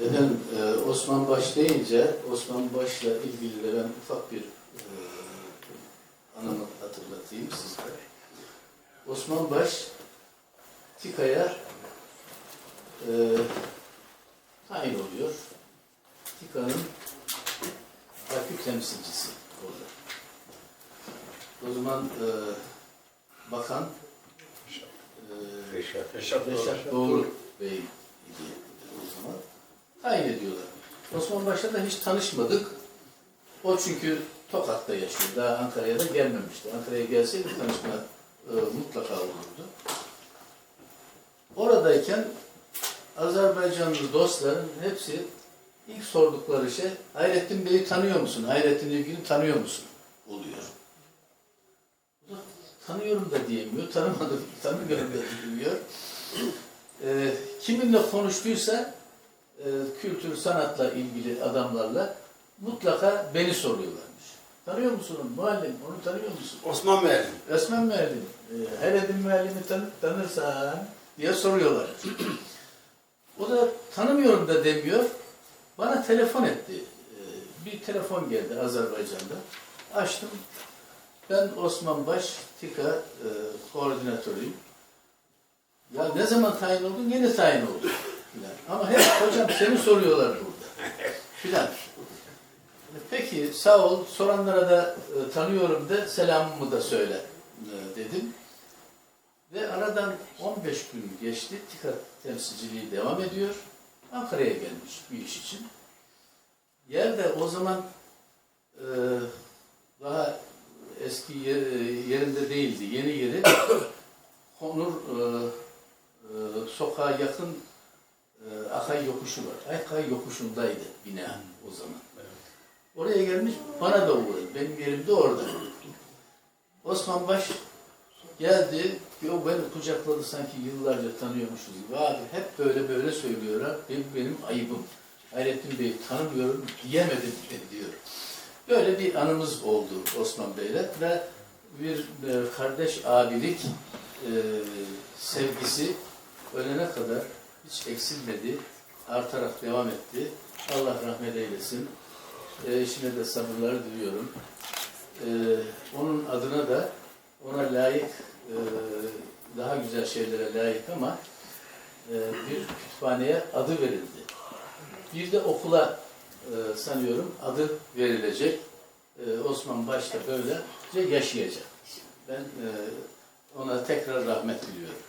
Efendim, e, Osman Baş deyince Osman Baş'la ilgili de ben ufak bir e, anımı hatırlatayım sizlere. Osman Baş TİKA'ya e, tayin oluyor. TİKA'nın rakip temsilcisi orada. O zaman e, bakan e, Reşat. Reşat Reşat Doğru Bey idi o zaman. Tayin ediyorlar. Osman Baş'la da hiç tanışmadık. O çünkü Tokat'ta yaşıyor. Daha Ankara'ya da gelmemişti. Ankara'ya gelseydi tanışma e, mutlaka olurdu. Oradayken Azerbaycanlı dostların hepsi ilk sordukları şey Hayrettin Bey'i tanıyor musun? Hayrettin İlgin'i tanıyor musun? Oluyor. Tanıyorum da diyemiyor, tanımadım, tanımıyorum da diyemiyor. Ee, kiminle konuştuysa e, kültür, sanatla ilgili adamlarla mutlaka beni soruyorlarmış. Tanıyor musun muallim? Onu tanıyor musun? Osman Müellim. Resmen müellim. E, Hayrettin müellimi tanı, tanırsan diye soruyorlar. o da tanımıyorum da demiyor. Bana telefon etti. E, bir telefon geldi Azerbaycan'da. Açtım. Ben Osman Baş, TİKA e, koordinatörüyüm. Ya ne zaman tayin oldun? Yeni tayin oldum. Ama hep hocam seni soruyorlar burada. Filan. Peki sağ ol. Soranlara da e, tanıyorum de selamımı da söyle e, dedim. Ve aradan 15 gün geçti. TİKA temsilciliği devam ediyor. Ankara'ya gelmiş bir iş için. Yerde o zaman e, daha eski yer- yerinde değildi. Yeni yeri Konur e, e, sokağa yakın Akay yokuşu var. Akay yokuşundaydı bina o zaman. Oraya gelmiş bana da uğradı. Benim yerim de orada. Osman Baş geldi. Yo beni kucakladı sanki yıllarca tanıyormuşuz gibi. Abi hep böyle böyle söylüyorlar. Benim, benim ayıbım. Hayrettin Bey'i tanımıyorum diyemedim diyor. Böyle bir anımız oldu Osman Bey'le ve bir e, kardeş abilik e, sevgisi ölene kadar hiç eksilmedi. Artarak devam etti. Allah rahmet eylesin. E, eşine de sabırlar diliyorum. E, onun adına da ona layık e, daha güzel şeylere layık ama e, bir kütüphaneye adı verildi. Bir de okula e, sanıyorum adı verilecek. E, Osman Baş da böylece yaşayacak. Ben e, ona tekrar rahmet diliyorum.